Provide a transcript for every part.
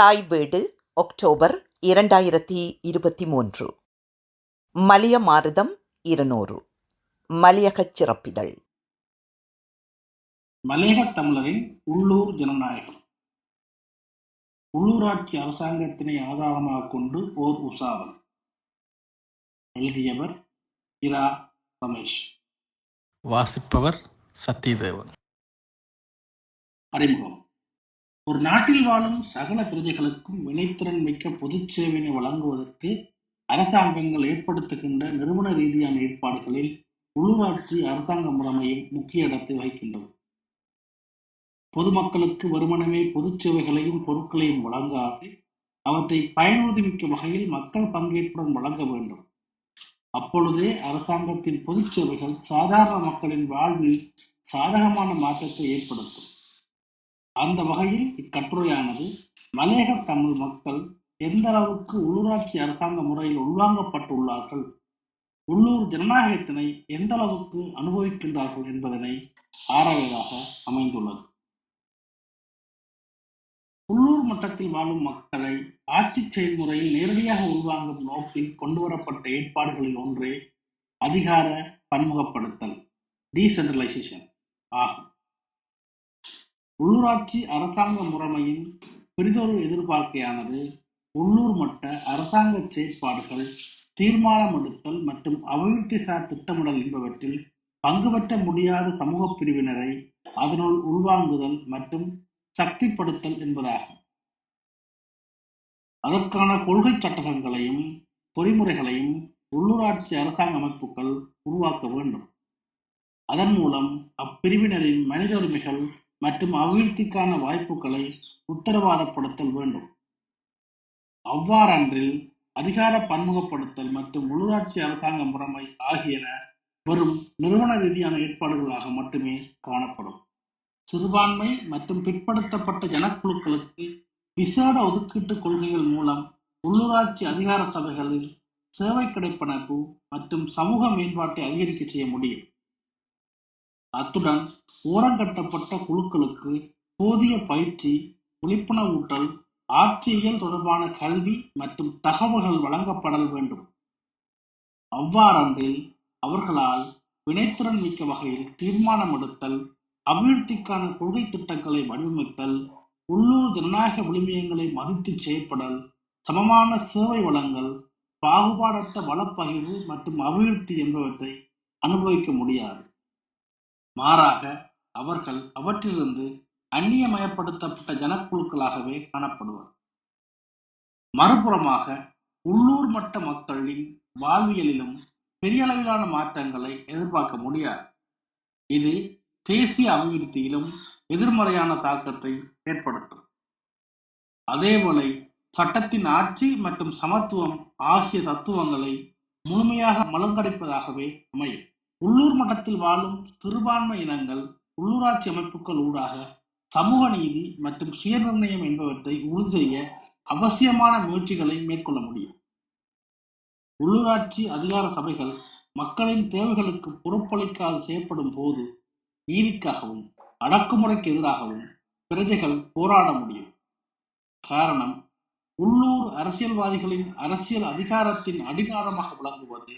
தாய் வீடு ஒக்டோபர் இரண்டாயிரத்தி இருபத்தி மூன்று மலிய மாருதம் இருநூறு. மலியகச் சிறப்பிதழ். மலையகத் தமிழரின் உள்ளூர் ஜனநாயகம். உள்ளூராட்சி அரசாங்கத்தினை ஆதாரமாகக் கொண்டு ஓர் உசாவல் எழுதியவர் இரா ரமேஷ். வாசிப்பவர் சத்யதேவன். அறிமுகம். ஒரு நாட்டில் வாழும் சகல பிரஜைகளுக்கும் வினைத்திறன் மிக்க பொதுச் சேவையினை வழங்குவதற்கு அரசாங்கங்கள் ஏற்படுத்துகின்ற நிறுவன ரீதியான ஏற்பாடுகளில் உள்ளூராட்சி அரசாங்க முறைமையும் முக்கிய இடத்தை வகிக்கின்றது. பொதுமக்களுக்கு வருமானமே பொதுச் சேவைகளையும் பொருட்களையும் வழங்காது அவற்றை பயனுறுதிமிக்க வகையில் மக்கள் பங்கேற்புடன் வழங்க வேண்டும். அப்பொழுதே அரசாங்கத்தின் பொதுச் சேவைகள் சாதாரண மக்களின் வாழ்வில் சாதகமான மாற்றத்தை ஏற்படுத்தும். அந்த வகையில் இக்கட்டுரையானது மலையக தமிழ் மக்கள் எந்த அளவுக்கு உள்ளூராட்சி அரசாங்க முறையில் உள்வாங்கப்பட்டுள்ளார்கள்? உள்ளூர் ஜனநாயகத்தினை எந்த அளவுக்கு அனுபவிக்கின்றார்கள் என்பதனை ஆராய்வதாக அமைந்துள்ளது. உள்ளூர் மட்டத்தில் வாழும் மக்களை ஆட்சி செயல்முறையில் நேரடியாக உள்வாங்கும் நோக்கில் கொண்டுவரப்பட்ட ஏற்பாடுகளில் ஒன்றே அதிகார பன்முகப்படுத்தல் டீசென்ட்ரலைசேஷன் ஆகும். உள்ளூராட்சி அரசாங்க முறைமையின் பெரிதொரு எதிர்பார்க்கையானது உள்ளூர் மட்ட அரசாங்க செயற்பாடுகள் தீர்மானம் எடுத்தல் மற்றும் அபிவிருத்தி சார் திட்டமிடல் என்பவற்றில் பங்கு பெற்ற முடியாத சமூக பிரிவினரை அதனுள் உள்வாங்குதல் மற்றும் சக்திப்படுத்தல் என்பதாகும். அதற்கான கொள்கை சட்டகங்களையும் பொறிமுறைகளையும் உள்ளூராட்சி அரசாங்க அமைப்புகள் உருவாக்க வேண்டும். அதன் மூலம் அப்பிரிவினரின் மனித உரிமைகள் மற்றும் அபிவிருத்திக்கான வாய்ப்புகளை உத்தரவாதப்படுத்தல் வேண்டும். அவ்வாறன்றில் அதிகார பன்முகப்படுத்தல் மற்றும் உள்ளூராட்சி அரசாங்க முறைமை ஆகியன வெறும் நிறுவன ரீதியான ஏற்பாடுகளாக மட்டுமே காணப்படும். சிறுபான்மை மற்றும் பிற்படுத்தப்பட்ட ஜனக்குழுக்களுக்கு விசேட ஒதுக்கீட்டு கொள்கைகள் மூலம் உள்ளூராட்சி அதிகார சபைகளில் சேவை கிடைப்பனப்பு மற்றும் சமூக மேம்பாட்டை அதிகரிக்க செய்ய முடியும். அத்துடன் ஓரங்கட்டப்பட்ட குழுக்களுக்கு போதிய பயிற்சி விழிப்புணர்வூட்டல் ஆட்சியியல் தொடர்பான கல்வி மற்றும் தகவல்கள் வழங்கப்படல் வேண்டும். அவ்வாறன்றில் அவர்களால் வினைத்திறன் மிக்க வகையில் தீர்மானம் எடுத்தல் அபிவிருத்திக்கான கொள்கை திட்டங்களை வடிவமைத்தல் உள்ளூர் ஜனநாயக விளிமியங்களை மதித்து செயற்படல் சமமான சேவை வளங்கள் பாகுபாடற்ற வளப்பகிர்வு மற்றும் அபிவிருத்தி என்பவற்றை அனுபவிக்க முடியாது. மாறாக அவர்கள் அவற்றிலிருந்து அந்நியமயப்படுத்தப்பட்ட ஜனக்குழுக்களாகவே காணப்படுவர். மறுபுறமாக உள்ளூர் மட்ட மக்களின் வாழ்வியலிலும் பெரிய அளவிலான மாற்றங்களை எதிர்பார்க்க முடியாது. இது தேசிய அபிவிருத்தியிலும் எதிர்மறையான தாக்கத்தை ஏற்படுத்தும். அதேபோல சட்டத்தின் ஆட்சி மற்றும் சமத்துவம் ஆகிய தத்துவங்களை முழுமையாக மலங்கடிப்பதாகவே அமையும். உள்ளூர் மட்டத்தில் வாழும் சிறுபான்மை இனங்கள் உள்ளூராட்சி அமைப்புகள் ஊடாக சமூக நீதி மற்றும் சுயநிர்ணயம் என்பவற்றை உறுதி செய்ய அவசியமான முயற்சிகளை மேற்கொள்ள முடியும். உள்ளூராட்சி அதிகார சபைகள் மக்களின் தேவைகளுக்கு பொறுப்பளிக்காது செயற்படும் போது நீதிக்காகவும் அடக்குமுறைக்கு எதிராகவும் பிரஜைகள் போராட முடியும். காரணம் உள்ளூர் அரசியல்வாதிகளின் அரசியல் அதிகாரத்தின் அடிநாதமாக விளங்குவது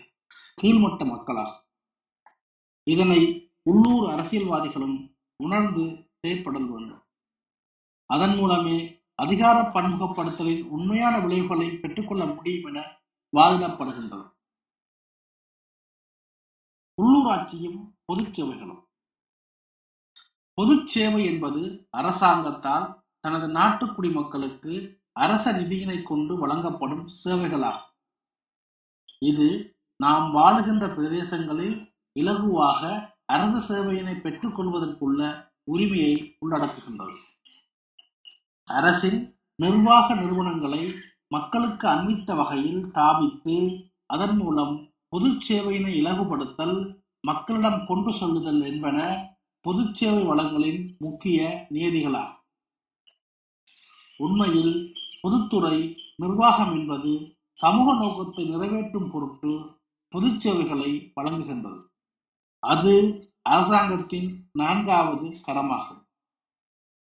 கீழ்மட்ட மக்களாகும். இதனை உள்ளூர் அரசியல்வாதிகளும் உணர்ந்து செயற்படல் வேண்டும். அதன் மூலமே அதிகார பன்முகப்படுத்தலின் உண்மையான விளைவுகளை பெற்றுக்கொள்ள முடியும் என வாதிடப்படுகின்றன. உள்ளூராட்சியும் பொதுச் சேவைகளும். பொதுச் சேவை என்பது அரசாங்கத்தால் தனது நாட்டு குடிமக்களுக்கு அரச நிதியினை கொண்டு வழங்கப்படும் சேவைகளாகும். இது நாம் வாழுகின்ற பிரதேசங்களில் இலகுவாக அரசு சேவையினை பெற்றுக்கொள்வதற்குள்ள உரிமையை உள்ளடக்குகின்றது. அரசின் நிர்வாக நிறுவனங்களை மக்களுக்கு அண்மித்த வகையில் தாபித்து அதன் மூலம் பொது சேவையினை இலகுபடுத்தல் மக்களிடம் கொண்டு சொல்லுதல் என்பன பொது சேவை வளங்களின் முக்கிய நியதிகளாகும். உண்மையில் பொதுத்துறை நிர்வாகம் என்பது சமூக நோக்கத்தை நிறைவேற்றும் பொருட்டு பொது சேவைகளை வழங்குகின்றது. அது அரசாங்கத்தின் நான்காவது கரமாகும்.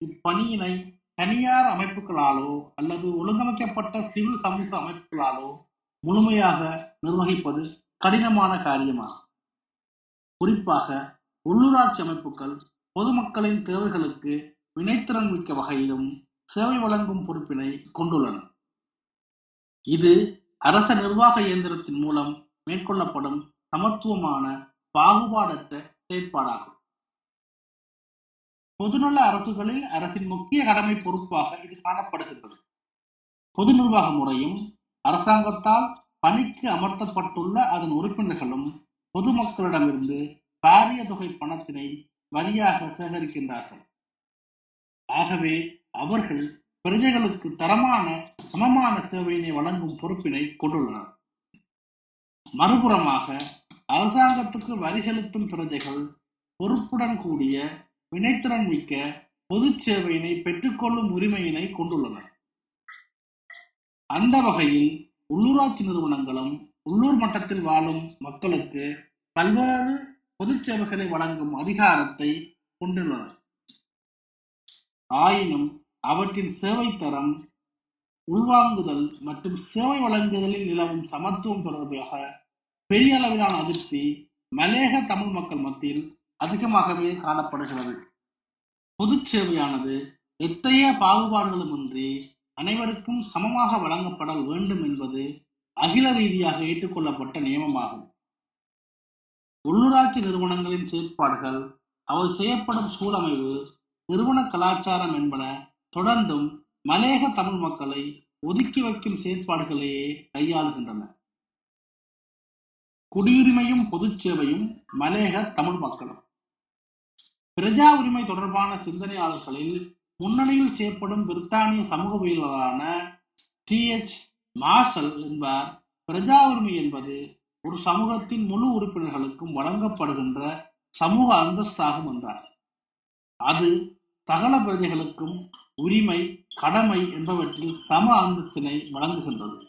இப்பணியினை தனியார் அமைப்புகளாலோ அல்லது ஒழுங்கமைக்கப்பட்ட சிவில் சமூக அமைப்புகளாலோ முழுமையாக நிர்வகிப்பது கடினமான காரியமாகும். குறிப்பாக உள்ளூராட்சி அமைப்புகள் பொதுமக்களின் தேவைகளுக்கு வினைத்திறன் மிக்க வகையிலும் சேவை வழங்கும் பொறுப்பினை கொண்டுள்ளன. இது அரச நிர்வாக இயந்திரத்தின் மூலம் மேற்கொள்ளப்படும் சமத்துவமான பாகுபாடற்ற செயற்பாடாகும். பொதுநல அரசுகளில் அரசின் முக்கிய கடமை பொறுப்பாக இது காணப்படுகின்றது. பொது நிர்வாக முறையும் அரசாங்கத்தால் பணிக்கு அமர்த்தப்பட்டுள்ள அதன் உறுப்பினர்களும் பொதுமக்களிடமிருந்து பாரிய தொகை பணத்தினை வரியாக சேகரிக்கின்றார்கள். ஆகவே அவர்கள் பிரஜைகளுக்கு தரமான சமமான சேவையினை வழங்கும் பொறுப்பினை கொண்டுள்ளனர். மறுபுறமாக அரசாங்கத்துக்கு வரி செலுத்தும் பிரஜைகள் பொறுப்புடன் கூடிய வினைத்திறன் மிக்க பொது சேவையினை பெற்றுக்கொள்ளும் உரிமையினை கொண்டுள்ளனர். அந்த வகையில் உள்ளூராட்சி நிறுவனங்களும் உள்ளூர் மட்டத்தில் வாழும் மக்களுக்கு பல்வேறு பொது சேவைகளை வழங்கும் அதிகாரத்தை கொண்டுள்ளனர். ஆயினும் அவற்றின் சேவை தரம் உள்வாங்குதல் மற்றும் சேவை வழங்குதலில் நிலவும் சமத்துவம் தொடர்பாக பெரிய அளவிலான அதிருப்தி மலேக தமிழ் மக்கள் மத்தியில் அதிகமாகவே காணப்படுகிறது. பொது சேவையானது எத்தகைய பாகுபாடுகளுமின்றி அனைவருக்கும் சமமாக வழங்கப்படல் வேண்டும் என்பது அகில ரீதியாக ஏற்றுக்கொள்ளப்பட்ட நியமமாகும். உள்ளூராட்சி நிறுவனங்களின் செயற்பாடுகள் அவை செய்யப்படும் சூழமைவு நிறுவன கலாச்சாரம் என்பன தொடர்ந்தும் மலேக தமிழ் மக்களை ஒதுக்கி வைக்கும் செயற்பாடுகளையே கையாளுகின்றன. குடியுரிமையும் பொதுச் சேவையும் மலேக தமிழ் மக்களும். பிரஜா உரிமை தொடர்பான சிந்தனையாளர்களில் முன்னணியில் செய்யப்படும் பிரித்தானிய சமூகவியலாளரான டி. எச். மார்ஷல் என்பார். பிரஜா உரிமை என்பது ஒரு சமூகத்தின் முழு உறுப்பினர்களுக்கும் வழங்கப்படுகின்ற சமூக அந்தஸ்தாகும் என்றார். அது சகல பிரஜைகளுக்கும் உரிமை கடமை என்பவற்றில் சம அந்தஸ்தினை வழங்குகின்றது.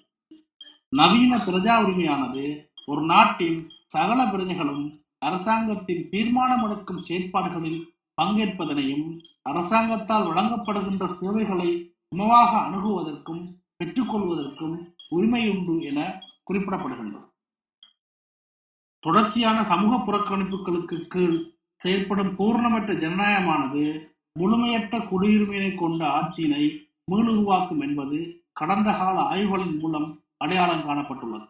நவீன பிரஜா உரிமையானது ஒரு நாட்டின் சகல பிரஜைகளும் அரசாங்கத்தின் தீர்மானம் எடுக்கும் செயற்பாடுகளில் பங்கேற்பதனையும் அரசாங்கத்தால் வழங்கப்படுகின்ற சேவைகளை சமமாக அணுகுவதற்கும் பெற்றுக்கொள்வதற்கும் உரிமையுண்டு என குறிப்பிடப்படுகின்றது. தொடர்ச்சியான சமூக புறக்கணிப்புகளுக்கு கீழ் செயல்படும் பூர்ணமற்ற ஜனநாயகமானது முழுமையற்ற குடியுரிமையினை கொண்ட ஆட்சியினை மீளுருவாக்கும் என்பது கடந்த கால ஆய்வுகளின் மூலம் அடையாளம் காணப்பட்டுள்ளது.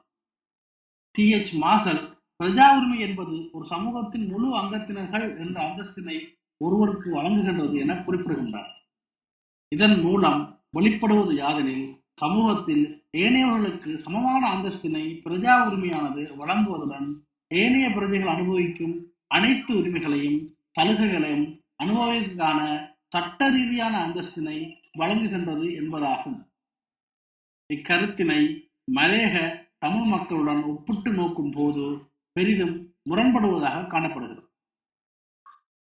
டி எச் மாசல் பிரஜா உரிமை என்பது ஒரு சமூகத்தின் முழு அங்கத்தினர்கள் என்ற அந்தஸ்தினை ஒருவருக்கு வழங்குகின்றது என குறிப்பிடுகின்றார். இதன் மூலம் வெளிப்படுவது யாதெனில் சமூகத்தில் ஏனையவர்களுக்கு சமமான அந்தஸ்தினை பிரஜா உரிமையானது வழங்குவதுடன் ஏனைய பிரஜைகள் அனுபவிக்கும் அனைத்து உரிமைகளையும் சலுகைகளையும் அனுபவிக்கான சட்ட ரீதியான அந்தஸ்தினை வழங்குகின்றது என்பதாகும். இக்கருத்தினை மலேக தமிழ் மக்களுடன் ஒப்பிட்டு நோக்கும் போது பெரிதும் முரண்படுவதாக காணப்படுகிறது.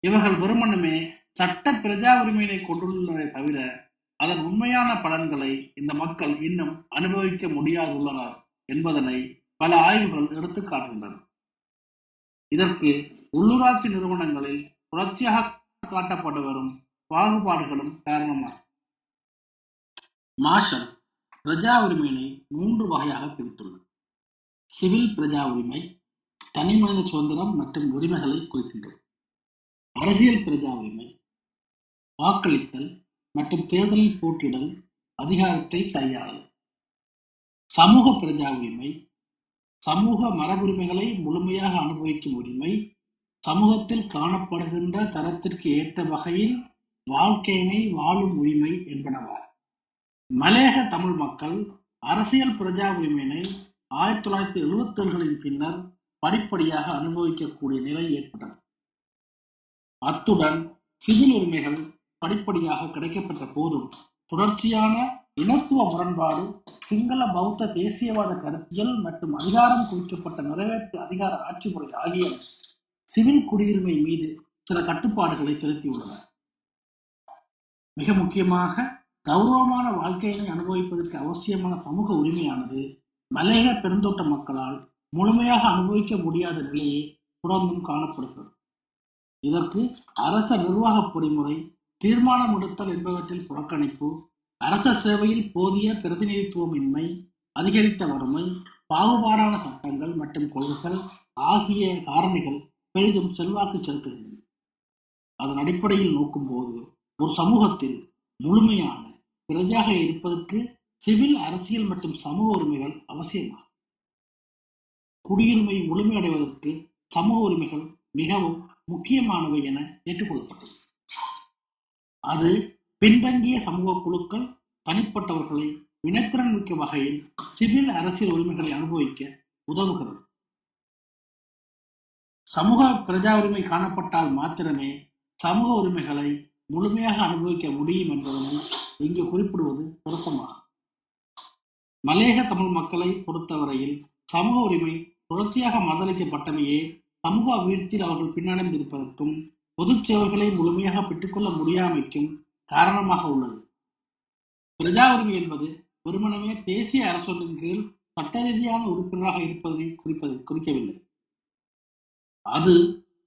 இவர்கள் வெறுமனுமே சட்ட பிரஜா உரிமையினை கொண்டுள்ளனரே தவிர அதன் உண்மையான பலன்களை இந்த மக்கள் இன்னும் அனுபவிக்க முடியாதுள்ளனர் என்பதனை பல ஆய்வுகள் எடுத்து காட்டுகின்றன. இதற்கு உள்ளூராட்சி நிறுவனங்களில் தொடர்ச்சியாக காட்டப்பட்டு வரும் பாகுபாடுகளும் காரணமாகும். மார்ஷல் பிரஜா உரிமையினை மூன்று வகையாக பிரித்துள்ளார் சிவில் பிரஜா உரிமை தனிமனித சுதந்திரம் மற்றும் உரிமைகளை குறிக்கின்றது. அரசியல் பிரஜா உரிமை வாக்களித்தல் மற்றும் தேர்தலில் போட்டியிடல் அதிகாரத்தை கையாளல் சமூக பிரஜா உரிமை சமூக மரபுரிமைகளை முழுமையாக அனுபவிக்கும் உரிமை சமூகத்தில் காணப்படுகின்ற தரத்திற்கு ஏற்ற வகையில் வாழ்க்கையினை வாழும் உரிமை என்பனவார். மலேக தமிழ் மக்கள் அரசியல் பிரஜா உரிமையினை ஆயிரத்தி தொள்ளாயிரத்தி எழுபத்தேழுகளின் பின்னர் படிப்படியாக அனுபவிக்கக்கூடிய நிலை ஏற்பட்டது. அத்துடன் சிவில் உரிமைகள் படிப்படியாக கிடைக்கப்பட்ட போதும் தொடர்ச்சியான இனத்துவ முரண்பாடு சிங்கள பௌத்த தேசியவாத கருத்தியல் மற்றும் அதிகாரம் குவிக்கப்பட்ட நிறைவேற்று அதிகார ஆட்சி முறை ஆகிய சிவில் குடியுரிமை மீது சில கட்டுப்பாடுகளை செலுத்தியுள்ளன. மிக முக்கியமாக கௌரவமான வாழ்க்கையினை அனுபவிப்பதற்கு அவசியமான சமூக உரிமையானது மலேக பெருந்தோட்ட மக்களால் முழுமையாக அனுபவிக்க முடியாத நிலையே புறமும் காணப்படுகிறது. இதற்கு அரச நிர்வாக பொறிமுறை தீர்மானம் எடுத்தல் என்பவற்றில் புறக்கணிப்பு அரச சேவையில் போதிய பிரதிநிதித்துவமின்மை அதிகரித்த வறுமை பாகுபாடான சட்டங்கள் மற்றும் கொள்கைகள் ஆகிய காரணிகள் பெரிதும் செல்வாக்கு செலுத்துகின்றன. அதன் அடிப்படையில் நோக்கும்போது ஒரு சமூகத்தில் முழுமையான பிரஜாக இருப்பதற்கு சிவில் அரசியல் மற்றும் சமூக உரிமைகள் அவசியமாகும் குடியுரிமை முழுமையடைவதற்கு சமூக உரிமைகள் மிகவும் முக்கியமானவை என ஏற்றுக்கொள்ளப்பட்டது. அது பின்தங்கிய சமூக குழுக்கள் தனிப்பட்டவர்களை வினத்திறன் மிக்க வகையில் சிவில் அரசியல் உரிமைகளை அனுபவிக்க உதவுகிறது. சமூக பிரஜா உரிமை காணப்பட்டால் மாத்திரமே சமூக உரிமைகளை முழுமையாக அனுபவிக்க முடியும் என்பதனை இங்கு குறிப்பிடுவது பொருத்தமாகும். மலேக தமிழ் மக்களை பொறுத்தவரையில் சமூக உரிமை தொடர்ச்சியாக மறுதளிக்கப்பட்டமையே சமூக அபிவிருத்தியில் அவர்கள் பின்னடைந்திருப்பதற்கும் பொது சேவைகளை முழுமையாக பெற்றுக்கொள்ள முடியாமைக்கும் காரணமாக உள்ளது. பிரஜா உரிமை என்பது வெறுமனமே தேசிய அரசொன்றின் கீழ் சட்ட ரீதியான உறுப்பினராக இருப்பதை குறிப்பது குறிக்கவில்லை. அது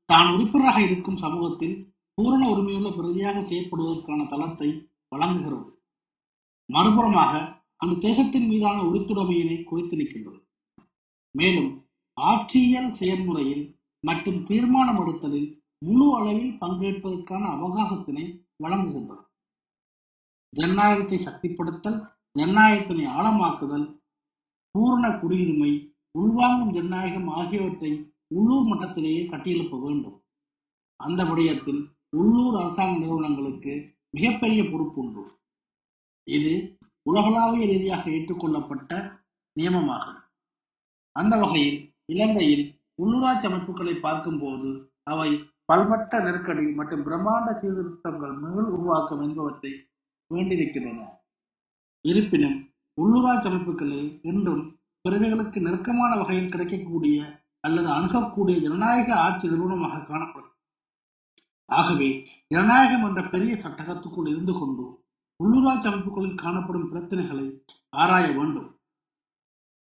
தான் உறுப்பினராக இருக்கும் சமூகத்தில் பூரண உரிமையுள்ள பிரதியாக செயற்படுவதற்கான தளத்தை வழங்குகிறது. மறுபுறமாக அந்த தேசத்தின் மீதான உரித்துடைமையினை குறித்து நிற்கின்றது. மேலும் ஆட்சியியல் செயல்முறையில் மற்றும் தீர்மானம் எடுத்தலில் முழு அளவில் பங்கேற்பதற்கான அவகாசத்தினை வழங்குகின்றது. ஜனநாயகத்தை சக்திப்படுத்தல் ஜனநாயகத்தினை ஆழமாக்குதல் பூரண குடியுரிமை உள்வாங்கும் ஜனநாயகம் ஆகியவற்றை உள்ளூர் மட்டத்திலேயே கட்டியெழுப்ப வேண்டும். அந்த விடயத்தில் உள்ளூர் அரசாங்க நிறுவனங்களுக்கு மிகப்பெரிய பொறுப்பு உண்டு. இது உலகளாவிய ரீதியாக ஏற்றுக்கொள்ளப்பட்ட நியமமாகும். அந்த வகையில் இலங்கையில் உள்ளூராட்சி அமைப்புகளை பார்க்கும்போது அவை பல்மட்ட நெருக்கடி மற்றும் பிரம்மாண்ட சீர்திருத்தங்கள் மீள் உருவாக்கம் என்பவற்றை வேண்டியிருக்கின்றன. இருப்பினும் உள்ளூராட்சி அமைப்புகளே இன்றும் பிரஜைகளுக்கு நெருக்கமான வகையில் கிடைக்கக்கூடிய அல்லது அணுகக்கூடிய ஜனநாயக ஆட்சி நிறுவனமாக காணப்படும். ஆகவே ஜனநாயகம் என்ற பெரிய சட்டகத்துக்குள் இருந்து கொண்டு உள்ளூராட்சி அமைப்புகளில் காணப்படும் பிரச்சனைகளை ஆராய வேண்டும்.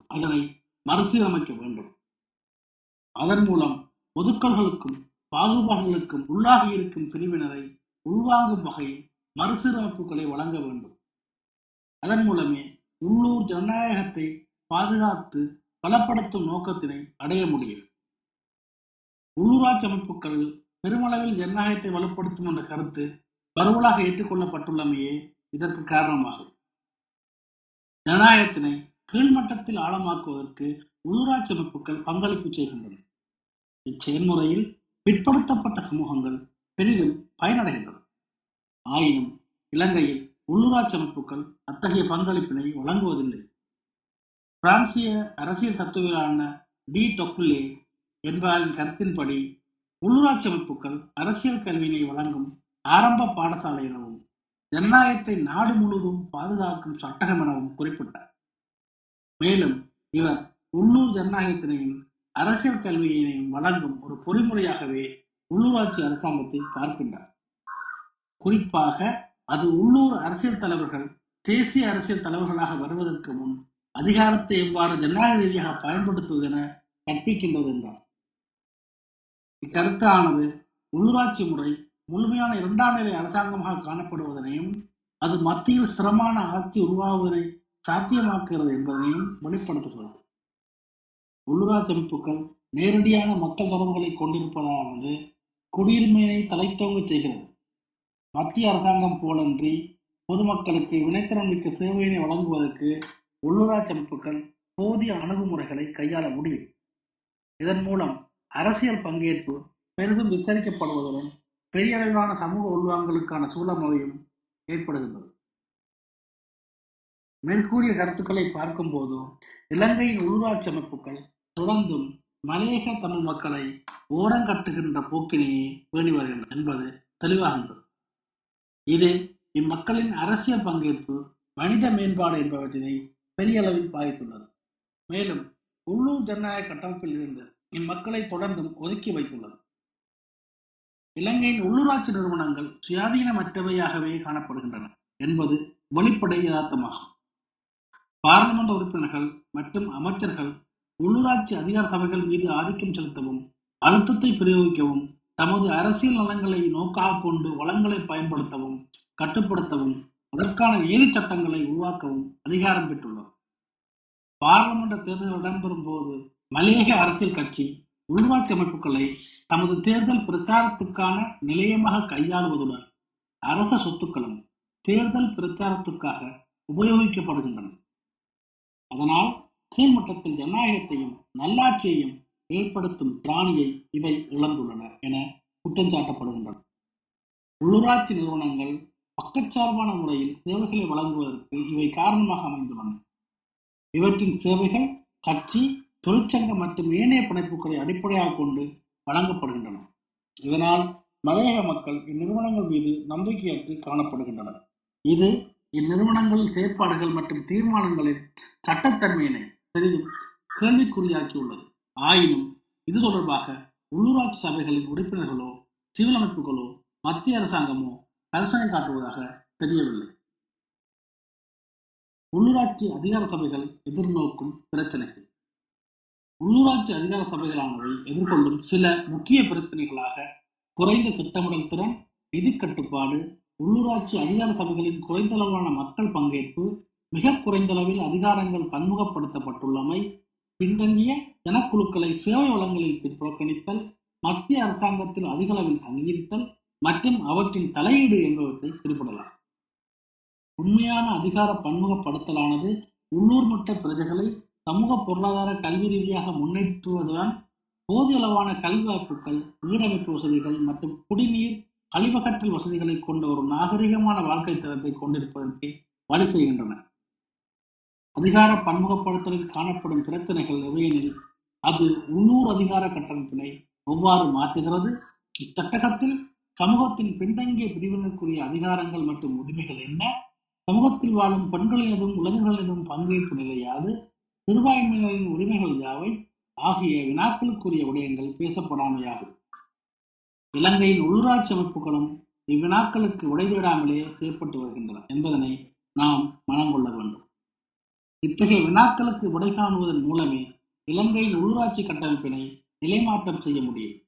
அதனை மறுசீரமைக்க வேண்டும். அதன் மூலம் ஒதுக்கல்களுக்கும் பாகுபாடுகளுக்கும் உள்ளாகி இருக்கும் பிரிவினரை உள்வாங்கும் வகையில் மறுசீரமைப்புகளை வழங்க வேண்டும். அதன் மூலமே உள்ளூர் ஜனநாயகத்தை பாதுகாத்து பலப்படுத்தும் நோக்கத்தினை அடைய முடியும். உள்ளூராட்சி அமைப்புகள் பெருமளவில் ஜனநாயகத்தை வலுப்படுத்தும் என்ற கருத்து பரவலாக ஏற்றுக்கொள்ளப்பட்டுள்ளமையே இதற்கு காரணமாகும் ஜனநாயகத்தினை கீழ்மட்டத்தில் ஆழமாக்குவதற்கு உள்ளூராட்சி அமைப்புகள் பங்களிப்பு செய்கின்றன. இச்செயல்முறையில் பிற்படுத்தப்பட்ட சமூகங்கள் பெரிதும் பயனடைகின்றன. ஆயினும் இலங்கையில் உள்ளூராட்சி அமைப்புகள் அத்தகைய பங்களிப்பினை வழங்குவதில்லை. பிரான்சிய அரசியல் தத்துவரான டி டொக்குலே என்பவரின் கருத்தின்படி உள்ளூராட்சி அமைப்புகள் அரசியல் கல்வியினை வழங்கும் ஆரம்ப பாடசாலை எனவும் ஜனநாயகத்தை நாடு முழுவதும் பாதுகாக்கும் சட்டகம் எனவும் குறிப்பிட்டார். மேலும் இவர் உள்ளூர் ஜனநாயகத்தினையும் அரசியல் கல்வியினையும் வழங்கும் ஒரு பொறிமுறையாகவே உள்ளூராட்சி அரசாங்கத்தை பார்க்கின்றார். குறிப்பாக அது உள்ளூர் அரசியல் தலைவர்கள் தேசிய அரசியல் தலைவர்களாக வருவதற்கு முன் அதிகாரத்தை எவ்வாறு ஜனநாயக ரீதியாக பயன்படுத்துவது என கற்பிக்கின்றது என்றார். இக்கருத்தானது உள்ளூராட்சி முறை முழுமையான இரண்டாம் நிலை அரசாங்கமாக காணப்படுவதனையும் அது மத்தியில் சிரமமான ஆட்சி உருவாவதனை சாத்தியமாக்குகிறது என்பதனையும் வெளிப்படுத்துகிறது. உள்ளூராட்சி அமைப்புகள் நேரடியான மக்கள் தொடர்புகளை கொண்டிருப்பதானது குடியுரிமையினை தலைத்தோங்க செய்கிறது. மத்திய அரசாங்கம் போலன்றி பொதுமக்களுக்கு வினைத்திறன் மிக்க சேவையினை வழங்குவதற்கு உள்ளூராட்சி அமைப்புகள் போதிய அணுகுமுறைகளை கையாள முடியும். இதன் மூலம் அரசியல் பங்கேற்பு பெரிதும் விச்சரிக்கப்படுவதுடன் பெரிய அளவிலான சமூக உள்வாங்கலுக்கான சூழமையும் ஏற்படுகின்றது. மேற்கூறிய கருத்துக்களை பார்க்கும்போது இலங்கையின் உள்ளூராட்சி அமைப்புகள் தொடர்ந்தும் மலையக தமிழ் மக்களை ஓரங்கட்டுகின்ற போக்கினையே பேணி வருகின்றன என்பது தெளிவாகின்றது. இது இம்மக்களின் அரசியல் பங்கேற்பு மனித மேம்பாடு என்பவற்றினை பெரிய அளவில் பாதித்துள்ளது. மேலும் உள்ளூர் ஜனநாயக கட்டமைப்பில் இருந்து இம்மக்களை தொடர்ந்தும் ஒதுக்கி வைத்துள்ளது. இலங்கையின் உள்ளூராட்சி நிறுவனங்கள் சுயாதீனமற்றவையாகவே காணப்படுகின்றன என்பது வெளிப்படை யதார்த்தமாகும். பாராளுமன்ற உறுப்பினர்கள் மற்றும் அமைச்சர்கள் உள்ளூராட்சி அதிகார சபைகள் மீது ஆதிக்கம் செலுத்தவும் அழுத்தத்தை பிரயோகிக்கவும் தமது அரசியல் நலன்களை நோக்காக கொண்டு வளங்களை பயன்படுத்தவும் கட்டுப்படுத்தவும் அதற்கான நீதி சட்டங்களை உருவாக்கவும் அதிகாரம் பெற்றுள்ளது பாராளுமன்ற தேர்தல் இடம்பெறும் போது மலையக அரசியல் கட்சி உள்ளாட்சி அமைப்புகளை தமது தேர்தல் பிரச்சாரத்துக்கான நிலையமாக கையாளுவதுடன் அரச சொத்துக்களும் தேர்தல் பிரச்சாரத்துக்காக உபயோகிக்கப்படுகின்றன. அதனால் கீழ்மட்டத்தில் ஜனநாயகத்தையும் நல்லாட்சியையும் ஏற்படுத்தும் பிராணியை இவை இழந்துள்ளன என குற்றஞ்சாட்டப்படுகின்றன உள்ளூராட்சி நிறுவனங்கள் பக்கச்சார்பான முறையில் சேவைகளை வழங்குவதற்கு இவை காரணமாக அமைந்துள்ளன. இவற்றின் சேவைகள் கட்சி தொழிற்சங்க மற்றும் ஏனைய பிணைப்புகளை அடிப்படையாக கொண்டு வழங்கப்படுகின்றன. இதனால் மலையக மக்கள் இந்நிறுவனங்கள் மீது நம்பிக்கையற்று காணப்படுகின்றனர். இது இந்நிறுவனங்கள் செயற்பாடுகள் மற்றும் தீர்மானங்களின் சட்டத்தன்மையினை பெரிதும் கேள்விக்குறியாக்கியுள்ளது. ஆயினும் இது தொடர்பாக உள்ளூராட்சி சபைகளின் உறுப்பினர்களோ சிவில் அமைப்புகளோ மத்திய அரசாங்கமோ கரிசனை காட்டுவதாக தெரியவில்லை. உள்ளூராட்சி அதிகார சபைகள் எதிர்நோக்கும் பிரச்சனைகள். உள்ளூராட்சி அதிகார சபைகளானவை எதிர்கொள்ளும் சில முக்கிய பிரச்சனைகளாக குறைந்த திட்டமிடல் திறன் நிதி கட்டுப்பாடு உள்ளூராட்சி அதிகார சபைகளின் குறைந்தளவான மக்கள் பங்கேற்பு மிக குறைந்தளவில் அதிகாரங்கள் பன்முகப்படுத்தப்பட்டுள்ளமை பின்தங்கிய ஜனக்குழுக்களை சேவை வளங்களில் புறக்கணித்தல் மத்திய அரசாங்கத்தில் அதிக அளவில் தங்கியிருத்தல் மற்றும் அவற்றின் தலையீடு என்பவற்றை குறிப்பிடலாம். உண்மையான அதிகார பன்முகப்படுத்தலானது உள்ளூர் மட்ட பிரஜைகளை சமூக பொருளாதார கல்வி ரீதியாக முன்னேற்றுவதுடன் போதிய அளவான கல்வி வாய்ப்புகள் வீடமைப்பு வசதிகள் மற்றும் குடிநீர் கழிவகற்றல் வசதிகளை கொண்ட ஒரு நாகரிகமான வாழ்க்கை தரத்தை கொண்டிருப்பதற்கு வழி செய்கின்றன. அதிகார பன்முகப்படுத்தலில் காணப்படும் பிரச்சனைகள் எவையெனில் அது உள்ளூர் அதிகார கட்டமைப்பினை எவ்வாறு மாற்றுகிறது? இச்சட்டகத்தில் சமூகத்தின் பின்தங்கிய பிரிவினருக்குரிய அதிகாரங்கள் மற்றும் உரிமைகள் என்ன? சமூகத்தில் வாழும் பெண்களினதும் இளைஞர்களினதும் பங்கேற்பு நிலையாது. சிறுபான்மையினரின் உரிமைகள் யாவை? ஆகிய வினாக்களுக்குரிய விடயங்கள் பேசப்படாமையாகும் இலங்கையின் உள்ளூராட்சி அமைப்புகளும் இவ்வினாக்களுக்கு விடை தேடாமலே செயற்பட்டு வருகின்றன என்பதனை நாம் மனம் கொள்ள வேண்டும். இத்தகைய வினாக்களுக்கு விடை காணுவதன் மூலமே இலங்கையின் உள்ளூராட்சி கட்டமைப்பினை நிலைமாற்றம் செய்ய முடியும்.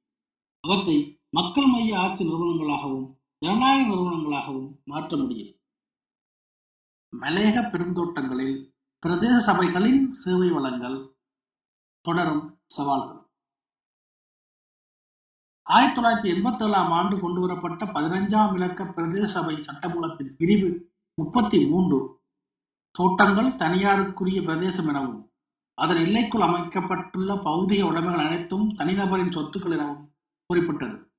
அவற்றை மக்கள் மைய ஆட்சி நிறுவனங்களாகவும் ஜனநாயக நிறுவனங்களாகவும் மாற்ற முடியும். மலையக பெருந்தோட்டங்களில் பிரதேச சபைகளின் சேவை வளங்கள் தொடரும் சவால்கள். ஆயிரத்தி தொள்ளாயிரத்தி எண்பத்தி ஏழாம் ஆண்டு கொண்டு வரப்பட்ட பதினைஞ்சாம் இலக்க பிரதேச சபை சட்டமூலத்தின் பிரிவு முப்பத்தி மூன்று. தோட்டங்கள் தனியாருக்குரிய பிரதேசம் எனவும் அதன் எல்லைக்குள் அமைக்கப்பட்டுள்ள பௌதிக உடைமைகள் அனைத்தும் தனிநபரின் சொத்துக்கள் எனவும் குறிப்பிட்டது.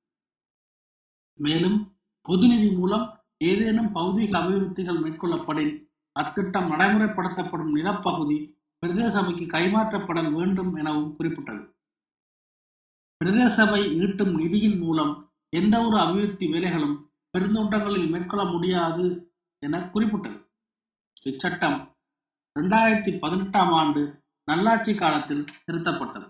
மேலும் பொது நிதி மூலம் ஏதேனும் பௌதிக அபிவிருத்திகள் மேற்கொள்ளப்படின் அத்திட்டம் நடைமுறைப்படுத்தப்படும் நிலப்பகுதி பிரதேச சபைக்கு கைமாற்றப்படல் வேண்டும் எனவும் குறிப்பிட்டது. பிரதேச சபை ஈட்டும் நிதியின் மூலம் எந்த ஒரு அபிவிருத்தி வேலைகளும் பெருந்தோட்டங்களில் மேற்கொள்ள முடியாது என குறிப்பிட்டது. இச்சட்டம் இரண்டாயிரத்தி பதினெட்டாம் ஆண்டு நல்லாட்சி காலத்தில் திருத்தப்பட்டது.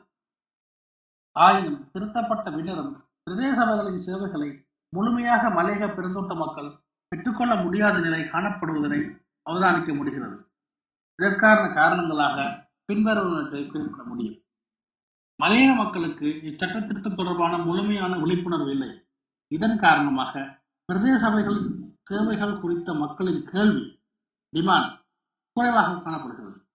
ஆயினும் திருத்தப்பட்ட பின்னரும் பிரதேச சபைகளின் சேவைகளை முழுமையாக மலையக பெருந்தோட்ட மக்கள் பெற்றுக்கொள்ள முடியாத நிலை காணப்படுவதனை அவதானிக்க முடிகிறது. இதற்கான காரணங்களாக பின்வருவனத்தை குறிப்பிட முடியும். மலையக மக்களுக்கு இச்சட்ட திருத்தம் தொடர்பான முழுமையான விழிப்புணர்வு இல்லை. இதன் காரணமாக பிரதேச சபைகளின் சேவைகள் குறித்த மக்களின் கேள்வி டிமாண்ட் குறைவாக காணப்படுகிறது.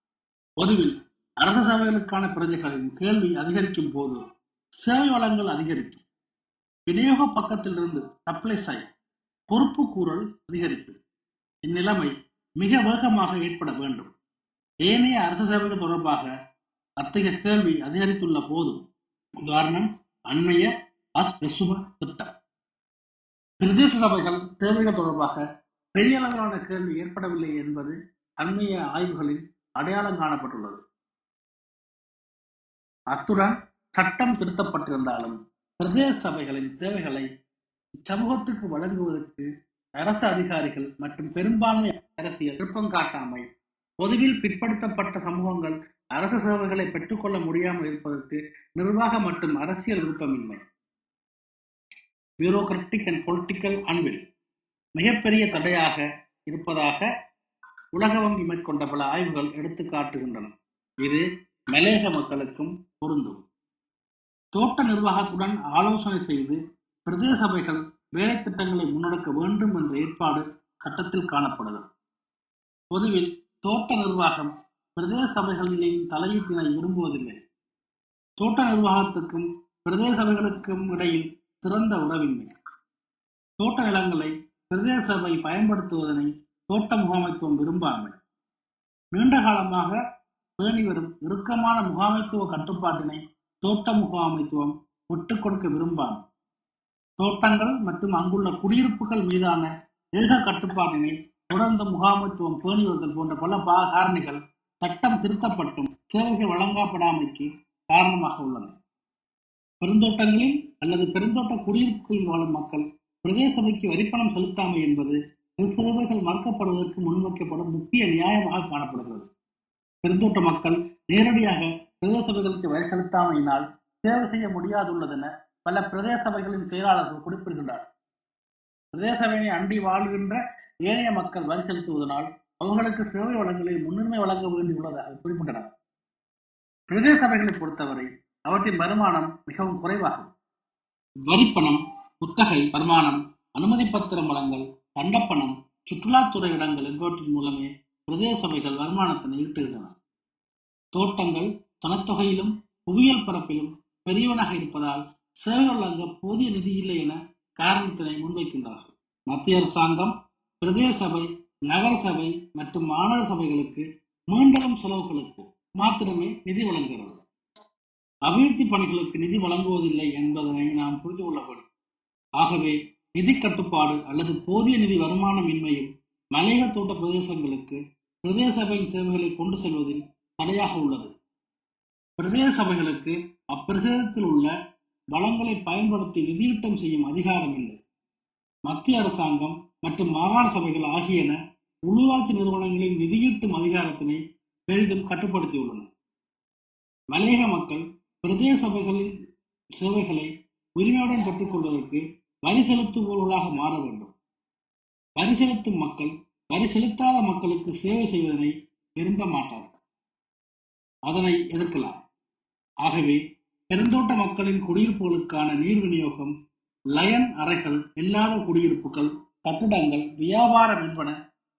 பொதுவில் அரச சபைகளுக்கான பிரஜைகளின் கேள்வி அதிகரிக்கும் போது சேவை வளங்கள் அதிகரிக்கும். விநியோக பக்கத்திலிருந்து சப்ளை சைட் பொறுப்பு கூறல் அதிகரிக்கும். இந்நிலைமை மிக வேகமாக ஏற்பட வேண்டும். ஏனைய அரசு சேவைகள் தொடர்பாக அத்தகைய கேள்வி அதிகரித்துள்ள போதும் உதாரணம் அண்மைய அஸ்பெசும திட்டம். பிரதேச சபைகள் தேவைகள் தொடர்பாக பெரிய அளவிலான கேள்வி ஏற்படவில்லை என்பது அண்மைய ஆய்வுகளில் அடையாளம் காணப்பட்டுள்ளது. அத்துடன் சட்டம் திருத்தப்பட்டிருந்தாலும் பிரதேச சபைகளின் சேவைகளை சமூகத்துக்கு வழங்குவதற்கு அரசு அதிகாரிகள் மற்றும் பெரும்பான்மை அரசியல் விருப்பம் காட்டாமை பொதுவில் பிற்படுத்தப்பட்ட சமூகங்கள் அரசு சேவைகளை பெற்றுக்கொள்ள முடியாமல் இருப்பதற்கு நிர்வாக மற்றும் அரசியல் விருப்பமின்மை. பியூரோக்ராட்டிக் அண்ட் பொலிட்டிக்கல் அன்பில் மிகப்பெரிய தடையாக இருப்பதாக உலக வங்கி மேற்கொண்ட பல ஆய்வுகள் எடுத்து காட்டுகின்றன இது மலேக மக்களுக்கும் பொருந்தும். தோட்ட நிர்வாகத்துடன் ஆலோசனை செய்து பிரதேச சபைகள் வேலை திட்டங்களை முன்னெடுக்க வேண்டும் என்ற ஏற்பாடு சட்டத்தில் காணப்படுது. பொதுவில் தோட்ட நிர்வாகம் பிரதேச சபைகளின் தலையீட்டினை விரும்புவதில்லை. தோட்ட நிர்வாகத்துக்கும் பிரதேச சபைகளுக்கும் இடையில் சிறந்த உறவின்மை. தோட்ட நிலங்களை பிரதேச சபை பயன்படுத்துவதனை தோட்ட முகாமைத்துவம் விரும்பாமை. நீண்ட காலமாக பேணி வரும் இறுக்கமான முகாமைத்துவ கட்டுப்பாட்டினை தோட்ட முகாமைத்துவம் விட்டுக் கொடுக்க விரும்பாமை. தோட்டங்கள் மற்றும் அங்குள்ள குடியிருப்புகள் மீதான ஏக கட்டுப்பாட்டினை தொடர்ந்து முகாமைத்துவம் பேணி வருதல் போன்ற பல பா காரணிகள் சட்டம் திருத்தப்பட்டும் சேவைகள் வழங்கப்படாமைக்கு காரணமாக உள்ளன. பெருந்தோட்டங்களில் அல்லது பெருந்தோட்ட குடியிருப்புகளில் வாழும் மக்கள் பிரதேச சபைக்கு வரிப்பணம் செலுத்தாமை என்பது சேவைகள் மறுக்கப்படுவதற்கு முன்வைக்கப்படும் முக்கிய நியாயமாக காணப்படுகிறது. பெருந்தோட்ட மக்கள் நேரடியாக பிரதேச சபைகளுக்கு வரி செலுத்தாமையினால் சேவை செய்ய முடியாதுள்ளதென பல பிரதேச சபைகளின் செயலாளர்கள் குறிப்பிடுகின்றார். பிரதேச சபையை அண்டி வாழ்கின்ற ஏனைய மக்கள் வரி செலுத்துவதனால் அவர்களுக்கு சேவை வளங்களில் முன்னுரிமை வழங்க வேண்டியுள்ளதாக குறிப்பிட்டனர். பிரதேச சபைகளை பொறுத்தவரை அவற்றின் வருமானம் மிகவும் குறைவாகும். வரிப்பணம் குத்தகை வருமானம் அனுமதி பத்திரம் வழங்கல் தண்டப்பணம் சுற்றுலாத்துறை இடங்கள் என்பவற்றின் மூலமே பிரதேச சபைகள் வருமானத்தினை ஈட்டுகின்றன. தோட்டங்கள் தனத்தொகையிலும் புவியியல் பரப்பிலும் பெரியவனாக இருப்பதால் சேவை வழங்க போதிய நிதி இல்லை என காரணத்தினை முன்வைக்கின்றார்கள். மத்திய அரசாங்கம் பிரதேச சபை நகர சபை மற்றும் மாநகர சபைகளுக்கு மீண்டலும் செலவுகளுக்கு மாத்திரமே நிதி வழங்குகிறது. அபிவிருத்தி பணிகளுக்கு நிதி வழங்குவதில்லை என்பதனை நாம் புரிந்து கொள்ள வேண்டும். ஆகவே நிதி கட்டுப்பாடு அல்லது போதிய நிதி வருமானமின்மையும் மலையக தோட்ட பிரதேசங்களுக்கு பிரதேச சபையின் சேவைகளை கொண்டு செல்வதில் தடையாக உள்ளது. பிரதேச சபைகளுக்கு அப்பிரதேசத்தில் உள்ள வளங்களை பயன்படுத்தி நிதியீட்டம் செய்யும் அதிகாரம் இல்லை. மத்திய அரசாங்கம் மற்றும் மாகாண சபைகள் ஆகியன உள்ளூராட்சி நிறுவனங்களின் நிதியீட்டும் அதிகாரத்தினை பெரிதும் கட்டுப்படுத்தியுள்ளன. மலையக மக்கள் பிரதேச சபைகளின் சேவைகளை உரிமையுடன் பெற்றுக்கொள்வதற்கு வரி செலுத்துபவர்களாக மாற வேண்டும். வரி செலுத்தும் மக்கள் வரி செலுத்தாத மக்களுக்கு சேவை செய்வதனை விரும்ப மாட்டார்கள். அதனை எதிர்க்கலாம். ஆகவே பெருந்தோட்ட மக்களின் குடியிருப்புகளுக்கான நீர் விநியோகம் லயன் அறைகள் இல்லாத குடியிருப்புகள் கட்டிடங்கள் வியாபாரம் என்பன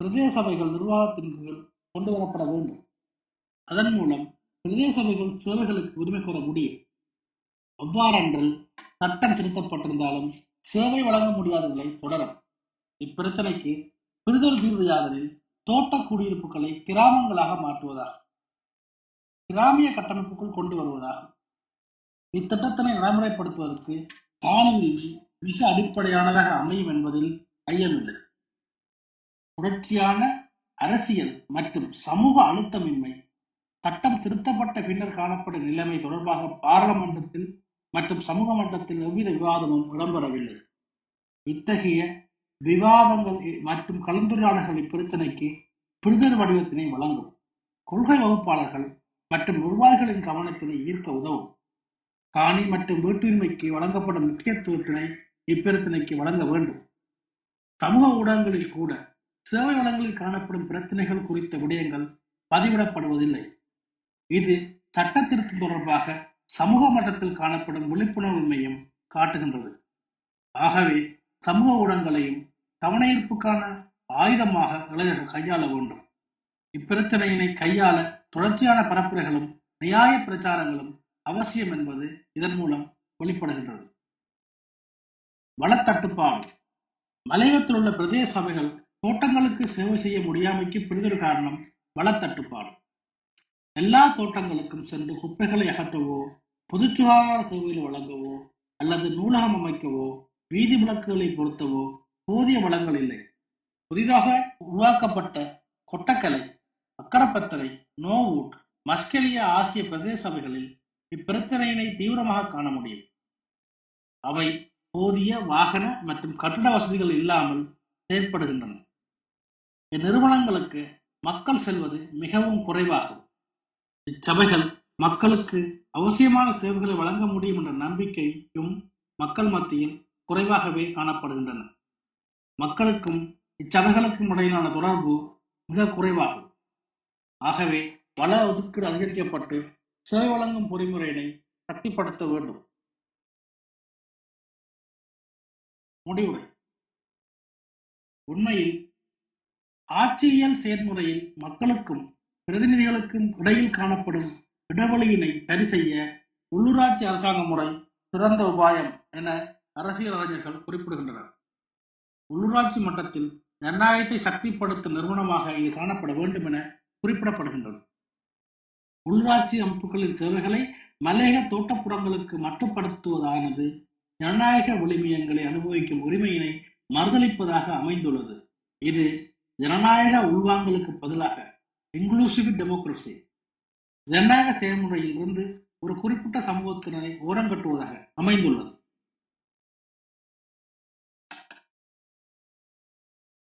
பிரதேச சபைகள் நிர்வாகத்தின் கீழ் கொண்டு வரப்பட வேண்டும். அதன் மூலம் பிரதேச சபைகள் சேவைகளுக்கு உரிமை கோர முடியும். அவ்வாறன்றல் சட்டம் திருத்தப்பட்டிருந்தாலும் சேவை வழங்க முடியாத நிலை தொடரும். இப்பிரச்சனைக்கு பிரிதொரு தீர்வு யாதனில் தோட்ட குடியிருப்புகளை கிராமங்களாக மாற்றுவதாகும். கிராமிய கட்டமைப்புக்குள் கொண்டு வருவதாகும். இத்திட்டத்தினை நடைமுறைப்படுத்துவதற்கு காலநிலை மிக அடிப்படையானதாக அமையும் என்பதில் ஐயமில்லை. புரட்சியான அரசியல் மற்றும் சமூக அழுத்தமின்மை சட்டம் திருத்தப்பட்ட பின்னர் காணப்படும் நிலைமை தொடர்பாக பாராளுமன்றத்தில் மற்றும் சமூக மட்டத்தில் எவ்வித விவாதமும் இடம்பெறவில்லை. இத்தகைய விவாதங்கள் மற்றும் கலந்துரையாடல்கள் இப்பிரச்சனைக்கு புரிதல் வடிவத்தினை வழங்கும் கொள்கை வகுப்பாளர்கள் மற்றும் நிர்வாகிகளின் கவனத்தினை ஈர்க்க உதவும். காணி மற்றும் வீட்டுரிமைக்கு வழங்கப்படும் முக்கியத்துவத்தினை இப்பிரச்சனைக்கு வழங்க வேண்டும். சமூக ஊடகங்களில் கூட சேவை வளங்களில் காணப்படும் பிரச்சனைகள் குறித்த விடயங்கள் பதிவிடப்படுவதில்லை. இது சட்டத்திற்கு தொடர்பாக சமூக மட்டத்தில் காணப்படும் விழிப்புணர்வுமையும் காட்டுகின்றது. ஆகவே சமூக ஊடகங்களையும் கவனஈர்ப்புக்கான ஆயுதமாக இளைஞர்கள் கையாள வேண்டும். இப்பிரச்சனையினை கையாள தொடர்ச்சியான பரப்புரைகளும் நியாய பிரச்சாரங்களும் அவசியம் என்பது இதன் மூலம் வெளிப்படுகின்றது. வளத்தட்டுப்பாடு. மலையகத்தில் உள்ள பிரதேச சபைகள் தோட்டங்களுக்கு சேவை செய்ய முடியாமைக்கு பிரிதொரு காரணம் வளத்தட்டுப்பாடு. எல்லா தோட்டங்களுக்கும் சென்று குப்பைகளை அகற்றவோ பொது சுகாதார சேவைகளை வழங்கவோ அல்லது நூலகம் அமைக்கவோ வீதி விளக்குகளை பொருத்தவோ போதிய வளங்கள் இல்லை. புதிதாக உருவாக்கப்பட்ட கொட்டக்கலை அக்கரப்பத்தரை நோவூட் மஸ்கெலியா ஆகிய பிரதேச சபைகளில் இப்பிரச்சனையினை தீவிரமாக காண முடியும். அவை போதிய வாகன மற்றும் கட்டிட வசதிகள் இல்லாமல் செயற்படுகின்றன. இந்நிறுவனங்களுக்கு மக்கள் செல்வது மிகவும் குறைவாகும். இச்சபைகள் மக்களுக்கு அவசியமான சேவைகளை வழங்க முடியும் என்ற நம்பிக்கையும் மக்கள் மத்தியில் குறைவாகவே காணப்படுகின்றன. மக்களுக்கும் இச்சபைகளுக்கும் இடையிலான தொடர்பு மிக குறைவாகும். ஆகவே வள ஒதுக்கீடு அதிகரிக்கப்பட்டு சேவை வழங்கும் பொறிமுறையினை சக்திப்படுத்த வேண்டும். முடிவுரை. உண்மையில் ஆட்சியியல் செயல்முறையில் மக்களுக்கும் பிரதிநிதிகளுக்கும் இடையில் காணப்படும் இடைவெளியினை சரி செய்ய உள்ளூராட்சி அரசாங்க முறை சிறந்த உபாயம் என அரசியல் அறிஞர்கள் குறிப்பிடுகின்றனர். உள்ளூராட்சி மட்டத்தில் ஜனநாயகத்தை சக்திப்படுத்தும் நிறுவனமாக இது காணப்பட வேண்டும் என குறிப்பிடப்படுகின்றது. உள்ளாட்சி அமைப்புகளின் சேவைகளை மலையக தோட்டப்புறங்களுக்கு மட்டுப்படுத்துவதானது? ஜனநாயக விளிமியங்களை அனுபவிக்கும் உரிமையினை மறுதளிப்பதாக அமைந்துள்ளது. இது ஜனநாயக உள்வாங்கலுக்கு பதிலாக இன்க்ளூசிவ் டெமோக்ரஸி ஜனநாயக செயல்முறையில் இருந்து ஒரு குறிப்பிட்ட சமூகத்தினரை ஓரங்கட்டுவதாக அமைந்துள்ளது.